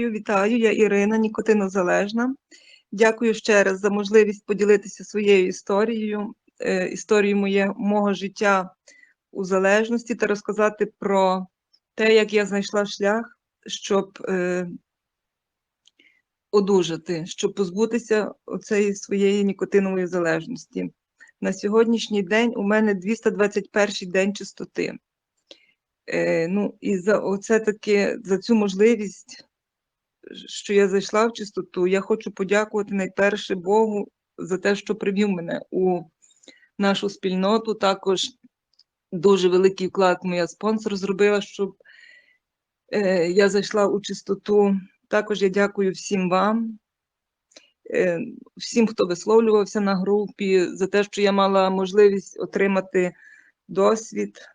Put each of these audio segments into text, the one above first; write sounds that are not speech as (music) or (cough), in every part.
Вітаю, я Ірина, нікотинозалежна. Дякую ще раз за можливість поділитися своєю історією, е, історією моє, мого життя у залежності та розказати про те, як я знайшла шлях, щоб е, одужати, щоб позбутися цієї своєї нікотинової залежності. На сьогоднішній день у мене 221 день чистоти. Е, ну, і за оце таки за цю можливість що я зайшла в чистоту. Я хочу подякувати найперше Богу за те, що привів мене у нашу спільноту. Також дуже великий вклад моя спонсор зробила, щоб е, я зайшла у чистоту. Також я дякую всім вам, е, всім, хто висловлювався на групі, за те, що я мала можливість отримати досвід,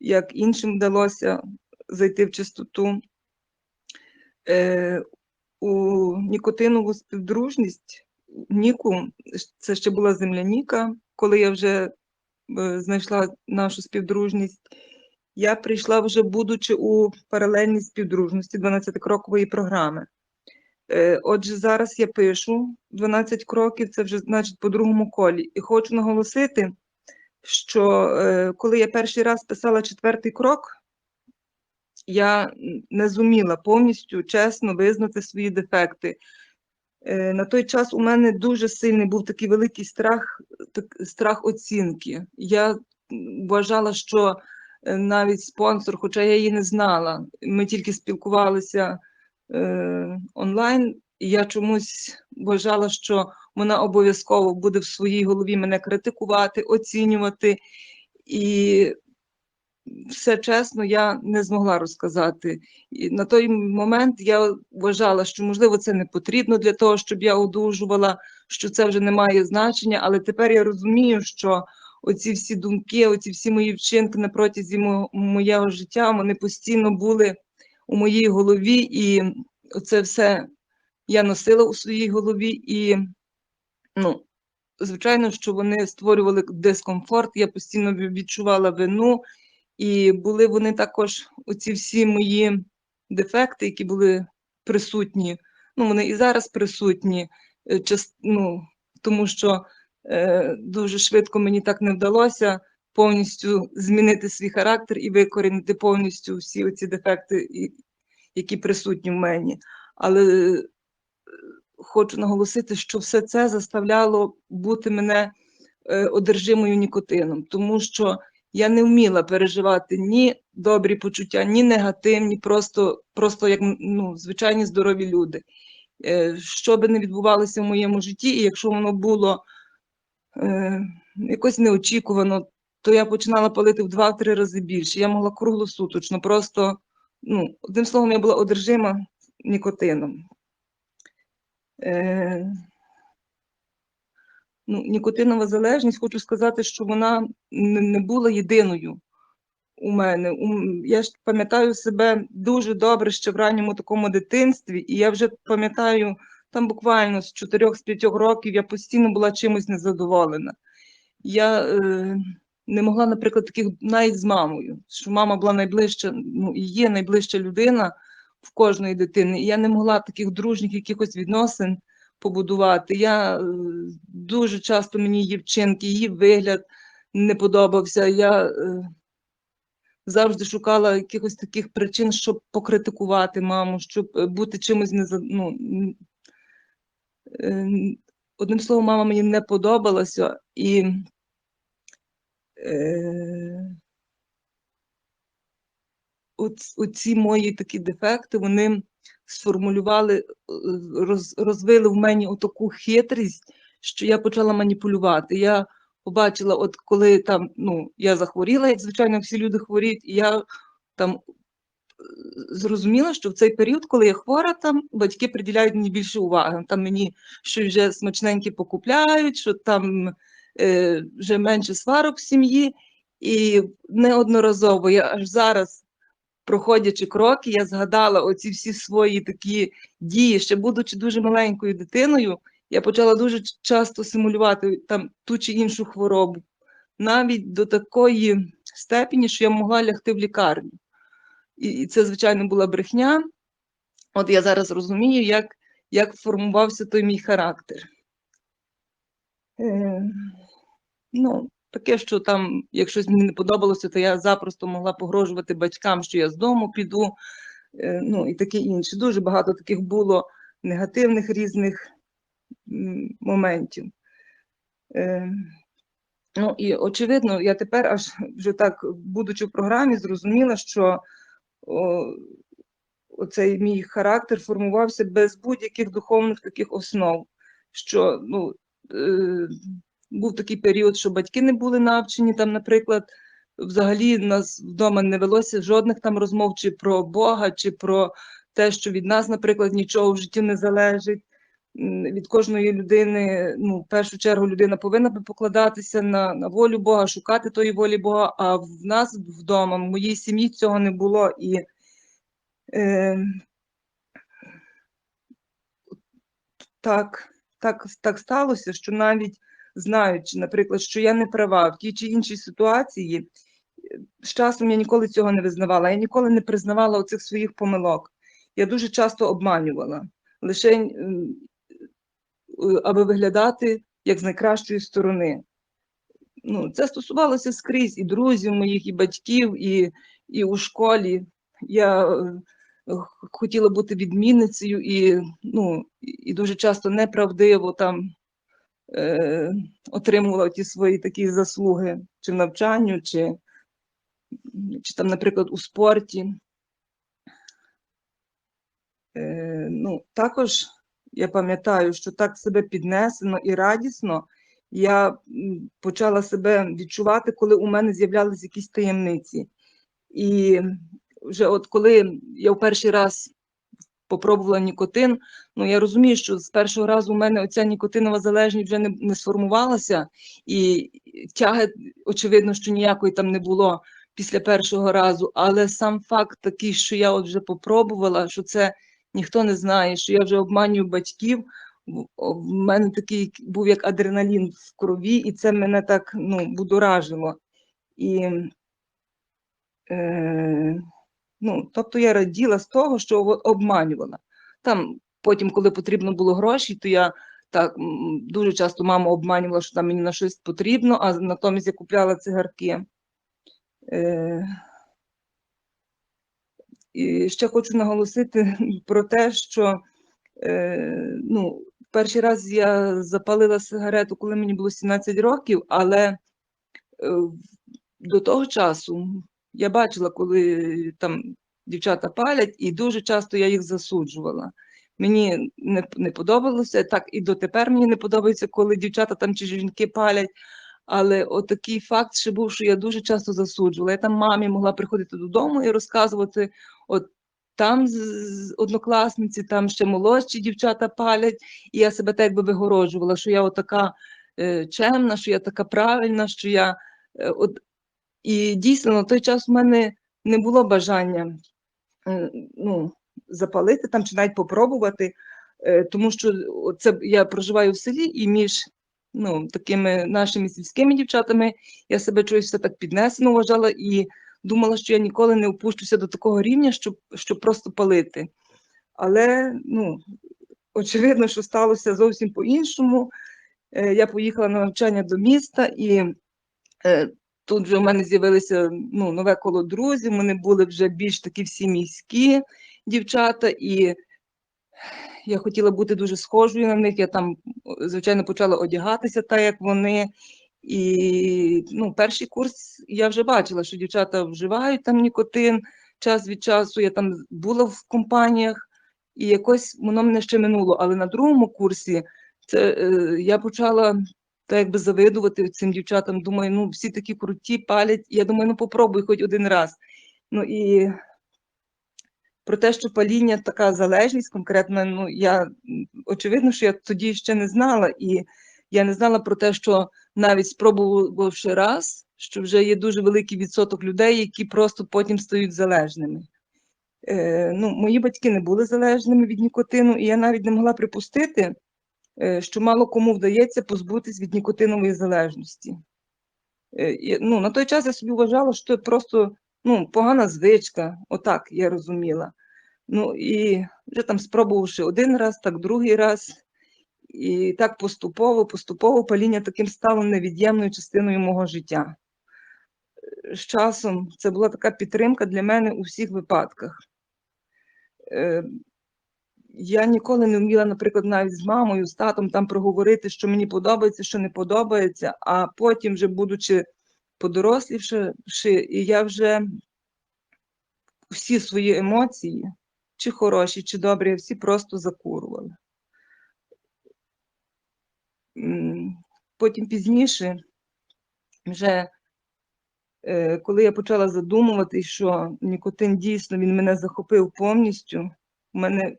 як іншим вдалося зайти в чистоту. Е, у нікотинову співдружність Ніку, це ще була земляніка, коли я вже е, знайшла нашу співдружність. Я прийшла вже, будучи у паралельній співдружності 12-крокової програми. Е, отже, зараз я пишу 12 кроків, це вже значить по другому колі. І хочу наголосити, що е, коли я перший раз писала четвертий крок, я не зуміла повністю чесно визнати свої дефекти. Е, на той час у мене дуже сильний був такий великий страх, страх оцінки. Я вважала, що е, навіть спонсор, хоча я її не знала, ми тільки спілкувалися е, онлайн, і я чомусь вважала, що вона обов'язково буде в своїй голові мене критикувати, оцінювати. І все чесно, я не змогла розказати. І На той момент я вважала, що можливо це не потрібно для того, щоб я одужувала, що це вже не має значення, але тепер я розумію, що оці всі думки, оці всі мої вчинки на протязі мо моєго життя, вони постійно були у моїй голові, і це все я носила у своїй голові. І, ну, звичайно, що вони створювали дискомфорт, я постійно відчувала вину. І були вони також, оці всі мої дефекти, які були присутні. Ну, вони і зараз присутні, е, ну, тому що е, дуже швидко мені так не вдалося повністю змінити свій характер і викорінити повністю всі оці дефекти, які присутні в мені. Але е, хочу наголосити, що все це заставляло бути мене е, одержимою нікотином, тому що я не вміла переживати ні добрі почуття, ні негативні, просто просто як ну, звичайні здорові люди. Е, що би не відбувалося в моєму житті, і якщо воно було е, якось неочікувано, то я починала палити в два-три рази більше. Я могла круглосуточно, просто, ну, одним словом, я була одержима нікотином. Е, ну, нікотинова залежність, хочу сказати, що вона не була єдиною у мене. Я ж пам'ятаю себе дуже добре ще в ранньому такому дитинстві, і я вже пам'ятаю, там буквально з 4-5 років я постійно була чимось незадоволена. Я е, не могла, наприклад, таких навіть з мамою, що мама була найближча, ну і є найближча людина в кожної дитини. І я не могла таких дружніх якихось відносин побудувати. Я е, дуже часто мені її вчинки, її вигляд не подобався. Я е, завжди шукала якихось таких причин, щоб покритикувати маму, щоб е, бути чимось не ну, Одним словом, мама мені не подобалася і е, оці мої такі дефекти, вони сформулювали, роз, розвили в мені отаку хитрість, що я почала маніпулювати. Я побачила, от коли там ну, я захворіла, як звичайно, всі люди хворіють, і я там е, зрозуміла, що в цей період, коли я хвора, там батьки приділяють мені більше уваги. Там мені щось вже смачненьке покупляють, що там е, вже менше сварок в сім'ї. І неодноразово я аж зараз проходячи кроки, я згадала оці всі свої такі дії, ще будучи дуже маленькою дитиною, я почала дуже часто симулювати там ту чи іншу хворобу, навіть до такої степені, що я могла лягти в лікарню. І, це, звичайно, була брехня. От я зараз розумію, як, як формувався той мій характер. Е, ну, таке, що там, як щось мені не подобалося, то я запросто могла погрожувати батькам, що я з дому піду, е, ну і таке інше. Дуже багато таких було негативних різних моментів. Е, ну і очевидно, я тепер аж вже так, будучи в програмі, зрозуміла, що о, оцей мій характер формувався без будь-яких духовних таких основ. Що ну, е, був такий період, що батьки не були навчені, там, наприклад, взагалі нас вдома не велося жодних там розмов чи про Бога, чи про те, що від нас, наприклад, нічого в житті не залежить. Від кожної людини, ну, в першу чергу, людина повинна би покладатися на, на волю Бога, шукати тої волі Бога. А в нас вдома, в моїй сім'ї цього не було. І е, так, так, так сталося, що навіть знаючи, наприклад, що я не права в тій чи іншій ситуації, е, з часом я ніколи цього не визнавала. Я ніколи не признавала оцих своїх помилок. Я дуже часто обманювала, лише е, аби виглядати як з найкращої сторони. Ну, це стосувалося скрізь і друзів моїх, і батьків, і, і у школі. Я е, хотіла бути відмінницею і, ну, і і дуже часто неправдиво там е, отримувала ті свої такі заслуги чи в навчанню, чи, чи там, наприклад, у спорті. Е, ну, також я пам'ятаю, що так себе піднесено і радісно я почала себе відчувати, коли у мене з'являлися якісь таємниці. І вже от коли я в перший раз попробувала нікотин, ну я розумію, що з першого разу у мене оця нікотинова залежність вже не, не сформувалася, і тяги, очевидно, що ніякої там не було після першого разу, але сам факт такий, що я от вже попробувала, що це ніхто не знає, що я вже обманюю батьків. в- мене такий був як адреналін в крові, і це мене так ну, будоражило. І, е, ну, тобто я раділа з того, що обманювала. Там потім, коли потрібно було гроші, то я так дуже часто маму обманювала, що там мені на щось потрібно, а натомість я купляла цигарки. Е, і ще хочу наголосити (laughs) про те, що е, ну, перший раз я запалила сигарету, коли мені було 17 років, але е, до того часу я бачила, коли там дівчата палять, і дуже часто я їх засуджувала. Мені не, не подобалося, так і дотепер мені не подобається, коли дівчата там чи жінки палять. Але отакий факт ще був, що я дуже часто засуджувала. Я там мамі могла приходити додому і розказувати, от там однокласниці, там ще молодші дівчата палять, і я себе так якби вигороджувала, що я отака е, чемна, що я така правильна, що я е, от і дійсно на той час в мене не було бажання е, ну, запалити там чи навіть попробувати, е, тому що це я проживаю в селі і між ну, такими нашими сільськими дівчатами я себе чогось все так піднесено вважала і думала, що я ніколи не опущуся до такого рівня, щоб, щоб просто палити. Але ну, очевидно, що сталося зовсім по-іншому. Е, Я поїхала на навчання до міста, і тут вже в мене з'явилося ну, нове коло друзів. Вони були вже більш такі всі міські дівчата, і я хотіла бути дуже схожою на них. Я там, звичайно, почала одягатися так, як вони. І ну, перший курс я вже бачила, що дівчата вживають там нікотин час від часу. Я там була в компаніях, і якось воно мене ще минуло. Але на другому курсі це, е, я почала так якби завидувати цим дівчатам. Думаю, ну всі такі круті, палять. Я думаю, ну попробуй хоч один раз. Ну і про те, що паління така залежність конкретно, ну я очевидно, що я тоді ще не знала, і я не знала про те, що навіть спробувавши раз, що вже є дуже великий відсоток людей, які просто потім стають залежними. Е, ну, мої батьки не були залежними від нікотину, і я навіть не могла припустити, що мало кому вдається позбутись від нікотинової залежності. Е, ну, на той час я собі вважала, що це просто ну, погана звичка, отак я розуміла. Ну і вже там спробувавши один раз, так другий раз. І так поступово, поступово паління таким стало невід'ємною частиною мого життя. З часом це була така підтримка для мене у всіх випадках. Я ніколи не вміла, наприклад, навіть з мамою, з татом там проговорити, що мені подобається, що не подобається, а потім, вже будучи подорослівши, і я вже всі свої емоції, чи хороші, чи добрі, всі просто закурувала. Потім пізніше, вже е, коли я почала задумувати, що нікотин дійсно він мене захопив повністю, у мене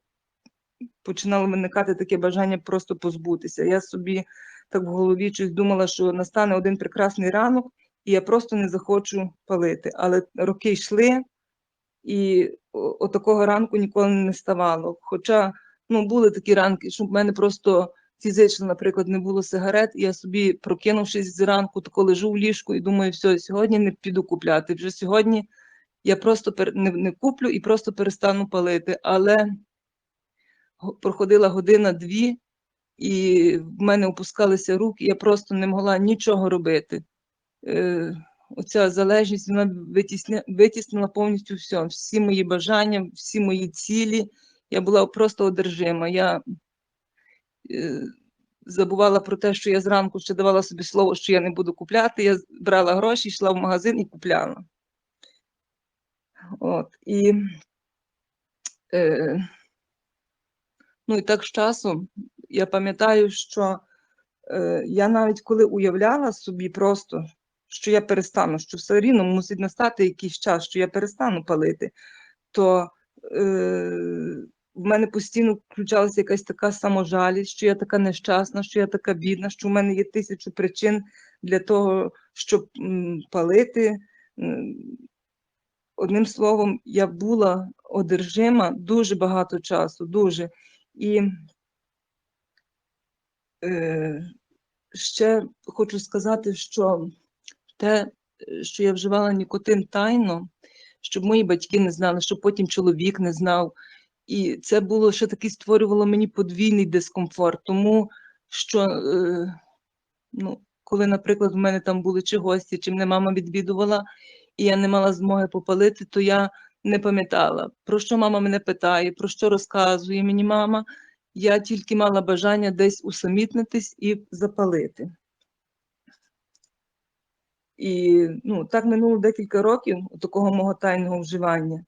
починало виникати таке бажання просто позбутися. Я собі так в голові щось думала, що настане один прекрасний ранок, і я просто не захочу палити. Але роки йшли, і отакого ранку ніколи не ставало. Хоча ну, були такі ранки, що в мене просто фізично, наприклад, не було сигарет, і я собі, прокинувшись зранку, тако лежу в ліжку і думаю, все, сьогодні не піду купляти. Вже сьогодні я просто не, куплю і просто перестану палити. Але проходила година-дві, і в мене опускалися руки, я просто не могла нічого робити. Е, оця залежність вона витіснила повністю все, всі мої бажання, всі мої цілі. Я була просто одержима. Я е, забувала про те, що я зранку ще давала собі слово, що я не буду купляти. Я брала гроші, йшла в магазин і купляла. От, і, е, ну, і так з часом я пам'ятаю, що е, я навіть коли уявляла собі просто, що я перестану, що все рівно мусить настати якийсь час, що я перестану палити, то е, в мене постійно включалася якась така саможалість, що я така нещасна, що я така бідна, що в мене є тисячу причин для того, щоб м, палити. Одним словом, я була одержима дуже багато часу, дуже. І е, ще хочу сказати, що те, що я вживала нікотин тайно, щоб мої батьки не знали, щоб потім чоловік не знав. І це було ще таки створювало мені подвійний дискомфорт, тому що, е, ну, коли, наприклад, в мене там були чи гості, чи мене мама відвідувала, і я не мала змоги попалити, то я не пам'ятала, про що мама мене питає, про що розказує мені мама. Я тільки мала бажання десь усамітнитись і запалити. І ну, так минуло декілька років такого мого тайного вживання.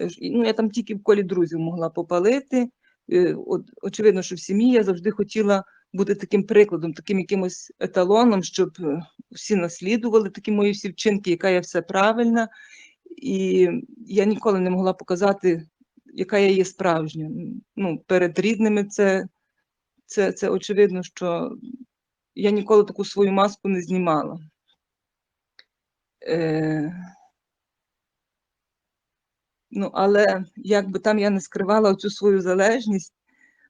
Е, Ну, я там тільки в колі друзів могла попалити. Е, От, очевидно, що в сім'ї я завжди хотіла бути таким прикладом, таким якимось еталоном, щоб е, всі наслідували такі мої всі вчинки, яка я все правильна. І я ніколи не могла показати, яка я є справжня. Ну, перед рідними це, це, це очевидно, що я ніколи таку свою маску не знімала. Е, ну, але як би там я не скривала цю свою залежність,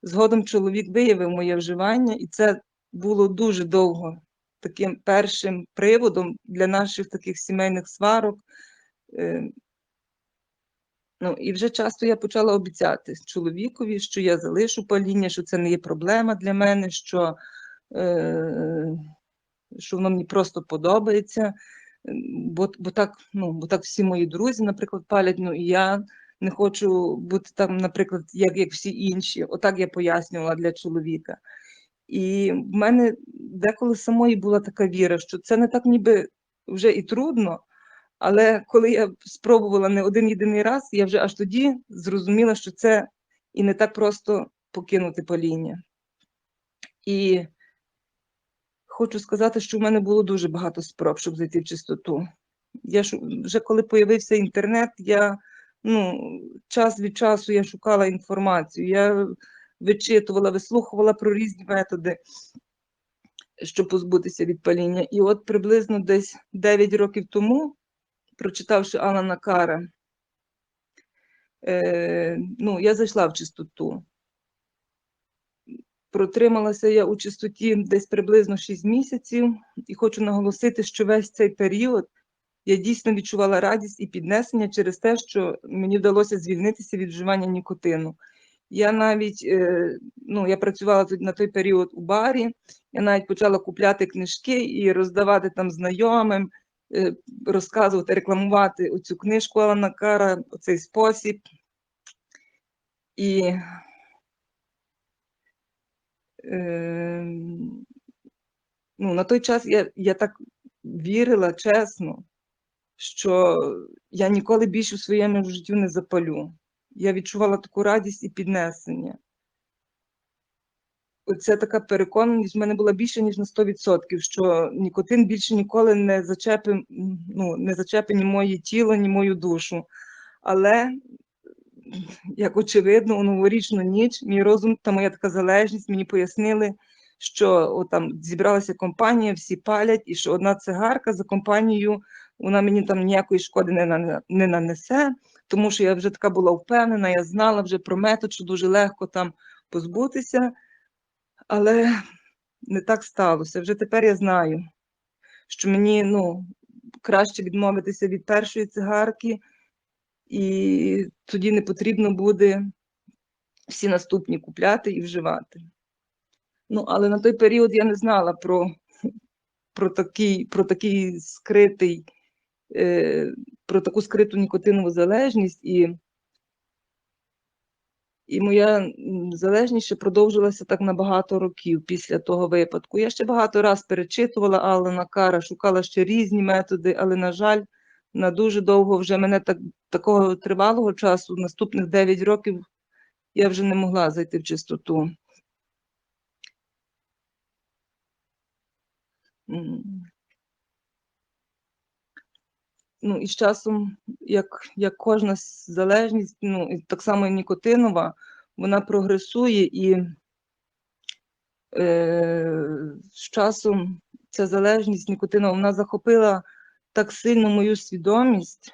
згодом чоловік виявив моє вживання, і це було дуже довго таким першим приводом для наших таких сімейних сварок. Е, Ну, і вже часто я почала обіцяти чоловікові, що я залишу паління, що це не є проблема для мене, що, е, що воно мені просто подобається. Бо, бо, так, ну, бо так всі мої друзі, наприклад, палять, ну і я не хочу бути там, наприклад, як, як всі інші. Отак я пояснювала для чоловіка. І в мене деколи самої була така віра, що це не так ніби вже і трудно, але коли я спробувала не один єдиний раз, я вже аж тоді зрозуміла, що це і не так просто покинути паління. І хочу сказати, що в мене було дуже багато спроб, щоб зайти в чистоту. Я вже коли появився інтернет, я ну, час від часу я шукала інформацію, я вичитувала, вислухувала про різні методи, щоб позбутися від паління. І от приблизно десь 9 років тому, прочитавши Алана Кара, е, ну, я зайшла в чистоту. Протрималася я у чистоті десь приблизно 6 місяців, і хочу наголосити, що весь цей період я дійсно відчувала радість і піднесення через те, що мені вдалося звільнитися від вживання нікотину. Я навіть е, ну, я працювала тут на той період у барі, я навіть почала купляти книжки і роздавати там знайомим, розказувати, рекламувати оцю книжку Алана Кара, оцей спосіб. І е, ну, на той час я, я так вірила чесно, що я ніколи більше у своєму житті не запалю. Я відчувала таку радість і піднесення. Оця така переконаність в мене була більше, ніж на 100%, що нікотин більше ніколи не зачепить, ну, не зачепить ні моє тіло, ні мою душу. Але, як очевидно, у новорічну ніч мій розум та моя така залежність мені пояснили, що от там зібралася компанія, всі палять, і що одна цигарка за компанією, вона мені там ніякої шкоди не, на- не нанесе, тому що я вже така була впевнена, я знала вже про метод, що дуже легко там позбутися. Але не так сталося. Вже тепер я знаю, що мені ну, краще відмовитися від першої цигарки, і тоді не потрібно буде всі наступні купляти і вживати. Ну, але на той період я не знала про, про, такий, про такий скритий, е, про таку скриту нікотинову залежність, і, і моя залежність ще продовжилася так на багато років після того випадку. Я ще багато раз перечитувала Алана Кара, шукала ще різні методи, але, на жаль, на дуже довго вже мене так, такого тривалого часу, наступних 9 років, я вже не могла зайти в чистоту. М. Ну, і з часом, як, як кожна залежність, ну, і так само і нікотинова, вона прогресує і е, з часом ця залежність нікотинова, вона захопила так сильно мою свідомість,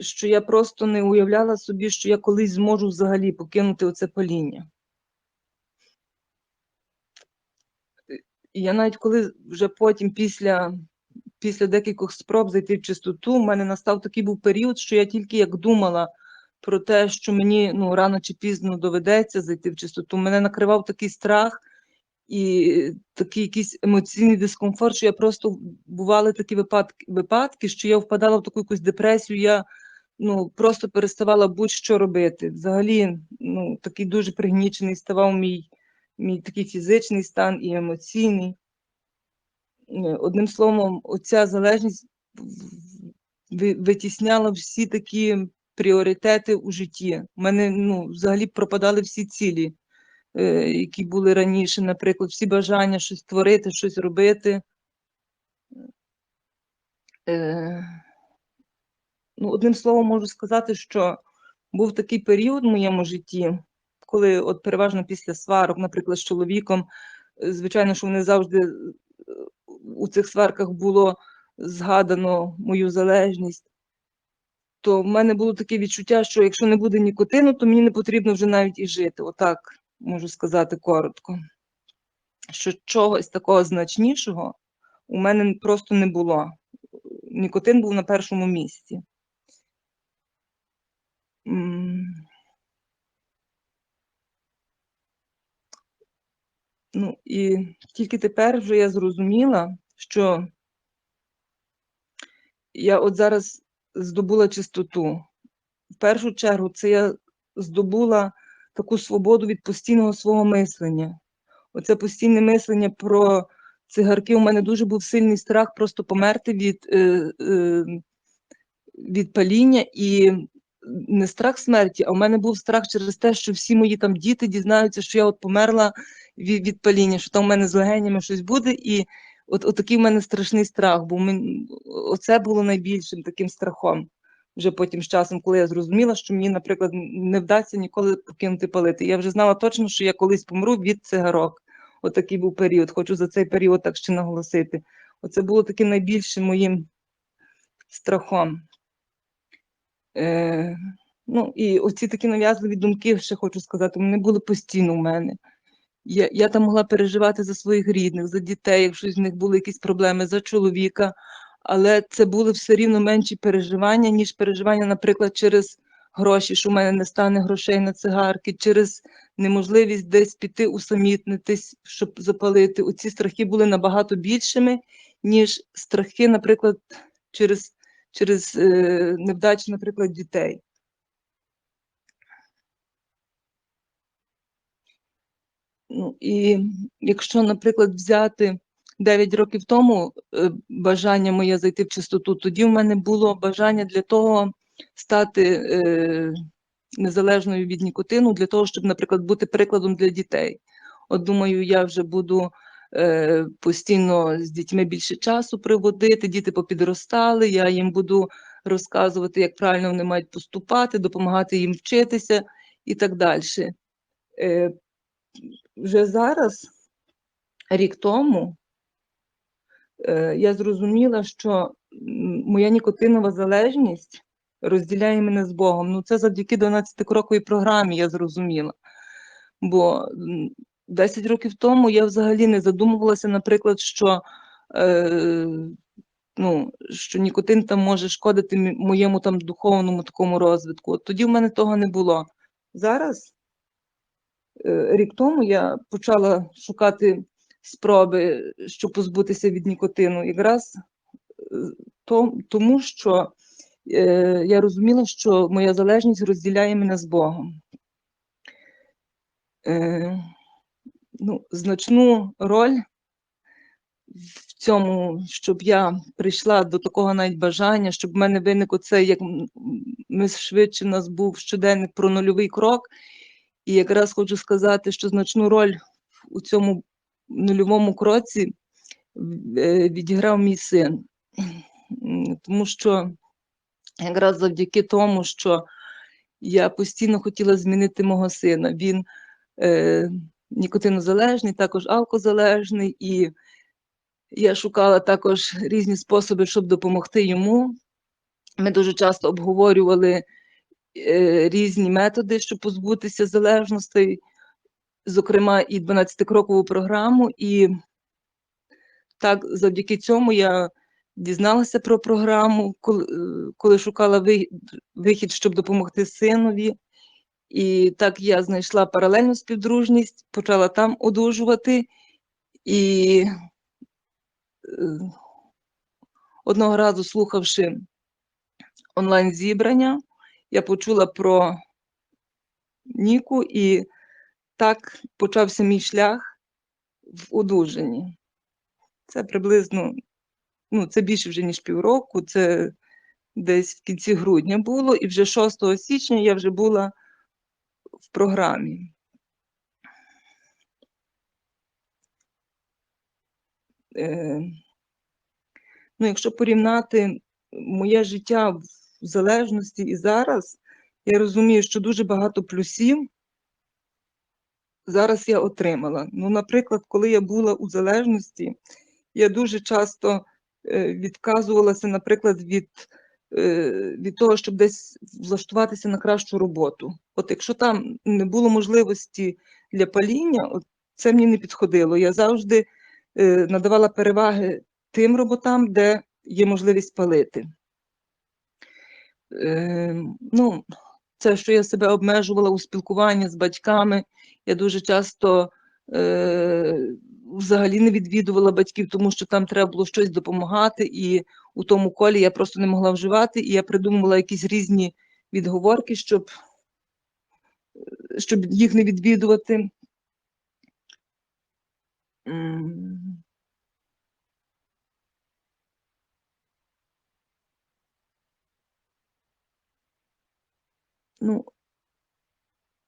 що я просто не уявляла собі, що я колись зможу взагалі покинути оце паління. І я навіть коли вже потім, після, після декількох спроб зайти в чистоту, в мене настав такий був період, що я тільки як думала про те, що мені ну, рано чи пізно доведеться зайти в чистоту, мене накривав такий страх і такий якийсь емоційний дискомфорт, що я просто бували такі випадки, випадки, що я впадала в таку якусь депресію, я ну, просто переставала будь-що робити. Взагалі, ну, такий дуже пригнічений ставав мій мій такий фізичний стан і емоційний. Одним словом, оця залежність витісняла всі такі пріоритети у житті. У мене ну, взагалі пропадали всі цілі, е, які були раніше, наприклад, всі бажання щось творити, щось робити. Е, Ну, одним словом, можу сказати, що був такий період в моєму житті, коли от переважно після сварок, наприклад, з чоловіком, е, звичайно, що вони завжди у цих сварках було згадано мою залежність, то в мене було таке відчуття, що якщо не буде нікотину, то мені не потрібно вже навіть і жити. Отак можу сказати коротко. Що чогось такого значнішого у мене просто не було. Нікотин був на першому місці. Ну, і тільки тепер вже я зрозуміла, що я от зараз здобула чистоту. В першу чергу, це я здобула таку свободу від постійного свого мислення. Оце постійне мислення про цигарки. У мене дуже був сильний страх просто померти від, е, е, від паління і не страх смерті, а у мене був страх через те, що всі мої там діти дізнаються, що я от померла від, від паління, що там у мене з легенями щось буде. І от, от такий в мене страшний страх, бо мен, оце було найбільшим таким страхом. Вже потім з часом, коли я зрозуміла, що мені, наприклад, не вдасться ніколи покинути палити. Я вже знала точно, що я колись помру від цигарок. Отакий був період. Хочу за цей період так ще наголосити. Оце було таким найбільшим моїм страхом. Е, ну, і оці такі нав'язливі думки, ще хочу сказати, вони були постійно в мене. Я, я там могла переживати за своїх рідних, за дітей, якщо з них були якісь проблеми, за чоловіка. але це були все рівно менші переживання, ніж переживання, наприклад, через гроші, що в мене не стане грошей на цигарки, через неможливість десь піти усамітнитись, щоб запалити. Оці страхи були набагато більшими, ніж страхи, наприклад, через, через е, невдачі, наприклад, дітей. Ну, і якщо, наприклад, взяти 9 років тому е, бажання моє зайти в чистоту, тоді в мене було бажання для того стати е, незалежною від нікотину, для того, щоб, наприклад, бути прикладом для дітей. От думаю, я вже буду постійно з дітьми більше часу приводити, діти попідростали, я їм буду розказувати, як правильно вони мають поступати, допомагати їм вчитися і так далі. Е, вже зараз, рік тому, е, я зрозуміла, що моя нікотинова залежність розділяє мене з Богом. Ну, це завдяки 12-кроковій програмі я зрозуміла. Бо 10 років тому я взагалі не задумувалася, наприклад, що, е, ну, що нікотин там може шкодити моєму там духовному такому розвитку. От тоді в мене того не було. Зараз е, рік тому я почала шукати спроби, щоб позбутися від нікотину. Якраз е, то- тому, що е, я розуміла, що моя залежність розділяє мене з Богом. Е, ну, значну роль в цьому, щоб я прийшла до такого навіть бажання, щоб в мене виник оцей, як ми швидше в нас був щоденник про нульовий крок. І якраз хочу сказати, що значну роль у цьому нульовому кроці е, відіграв мій син. Тому що якраз завдяки тому, що я постійно хотіла змінити мого сина. Він е, нікотинозалежний, також алкозалежний, і я шукала також різні способи, щоб допомогти йому. Ми дуже часто обговорювали е, різні методи, щоб позбутися залежностей, зокрема і 12-крокову програму. І так, завдяки цьому я дізналася про програму, коли, е, коли шукала вихід, щоб допомогти синові. І так я знайшла паралельну співдружність, почала там одужувати. І е, одного разу, слухавши онлайн-зібрання, я почула про Ніку, і так почався мій шлях в одужанні. Це приблизно, ну, це більше вже ніж півроку, це десь в кінці грудня було, і вже 6 січня я вже була в програмі. Е, ну, якщо порівняти моє життя в залежності і зараз, я розумію, що дуже багато плюсів зараз я отримала. Ну, наприклад, коли я була у залежності, я дуже часто е, відказувалася, наприклад, від, е, від того, щоб десь влаштуватися на кращу роботу. От якщо там не було можливості для паління, от це мені не підходило. Я завжди е, надавала переваги тим роботам, де є можливість палити. Е, ну, це, що я себе обмежувала у спілкуванні з батьками. Я дуже часто е, взагалі не відвідувала батьків, тому що там треба було щось допомагати, і у тому колі я просто не могла вживати, і я придумувала якісь різні відговорки, щоб, щоб їх не відвідувати. Ну,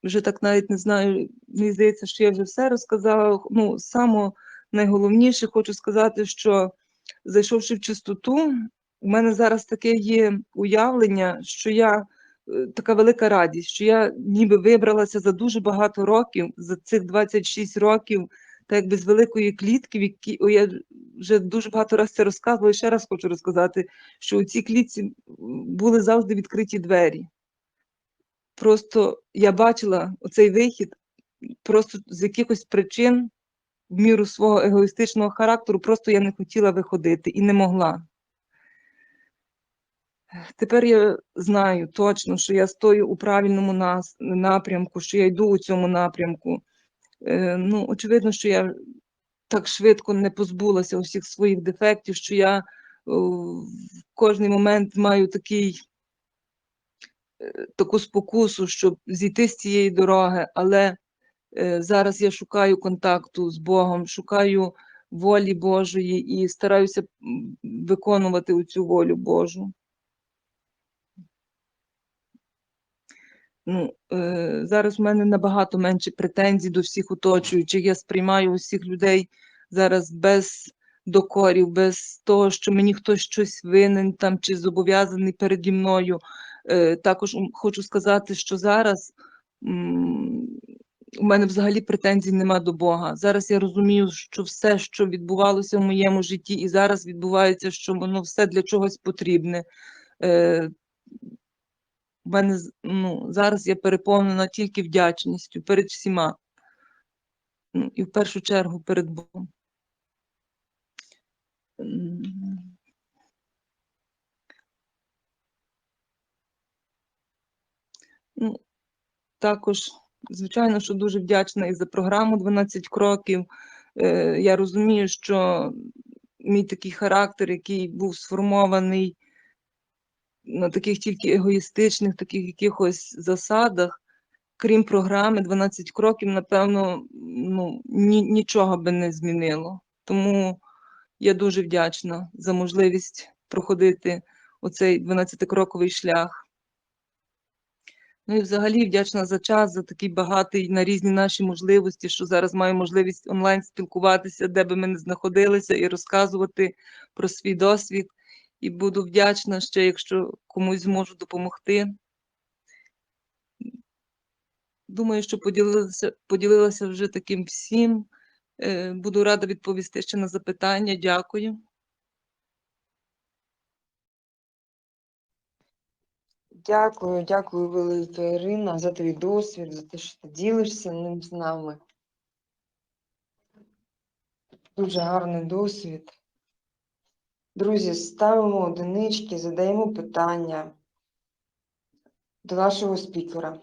вже так навіть не знаю, мені здається, що я вже все розказала. Ну, саме найголовніше хочу сказати, що зайшовши в чистоту, у мене зараз таке є уявлення, що я така велика радість, що я ніби вибралася за дуже багато років, за цих 26 років, так якби з великої клітки, в які о, я вже дуже багато разів це розказувала, і ще раз хочу розказати, що у цій клітці були завжди відкриті двері. Просто я бачила оцей вихід просто з якихось причин, в міру свого егоїстичного характеру, просто я не хотіла виходити і не могла. Тепер я знаю точно, що я стою у правильному нас- напрямку, що я йду у цьому напрямку. Е, Ну, очевидно, що я так швидко не позбулася усіх своїх дефектів, що я в кожний момент маю такий, е, таку спокусу, щоб зійти з цієї дороги, але е, зараз я шукаю контакту з Богом, шукаю волі Божої і стараюся виконувати цю волю Божу. Ну, е, зараз в мене набагато менше претензій до всіх оточуючих. Я сприймаю усіх людей зараз без докорів, без того, що мені хтось щось винен там чи зобов'язаний переді мною. Е, також хочу сказати, що зараз у мене взагалі претензій нема до Бога. Зараз я розумію, що все, що відбувалося в моєму житті, і зараз відбувається, що воно все для чогось потрібне. Е, в мене ну, зараз я переповнена тільки вдячністю перед всіма. Ну, і в першу чергу перед Богом. Ну, також, звичайно, що дуже вдячна і за програму 12 кроків. Е, Я розумію, що мій такий характер, який був сформований на таких тільки егоїстичних, таких якихось засадах, крім програми 12 кроків, напевно, ну, ні, нічого би не змінило. Тому я дуже вдячна за можливість проходити оцей 12-кроковий шлях. Ну і взагалі вдячна за час, за такий багатий на різні наші можливості, що зараз маю можливість онлайн спілкуватися, де би ми не знаходилися, і розказувати про свій досвід. І буду вдячна ще, якщо комусь зможу допомогти. Думаю, що поділилася, поділилася вже таким всім. Е, Буду рада відповісти ще на запитання. Дякую. Дякую, дякую, велика Ірина, за твій досвід, за те, що ти ділишся ним з нами. Дуже гарний досвід. Друзі, ставимо одинички, задаємо питання до нашого спікера.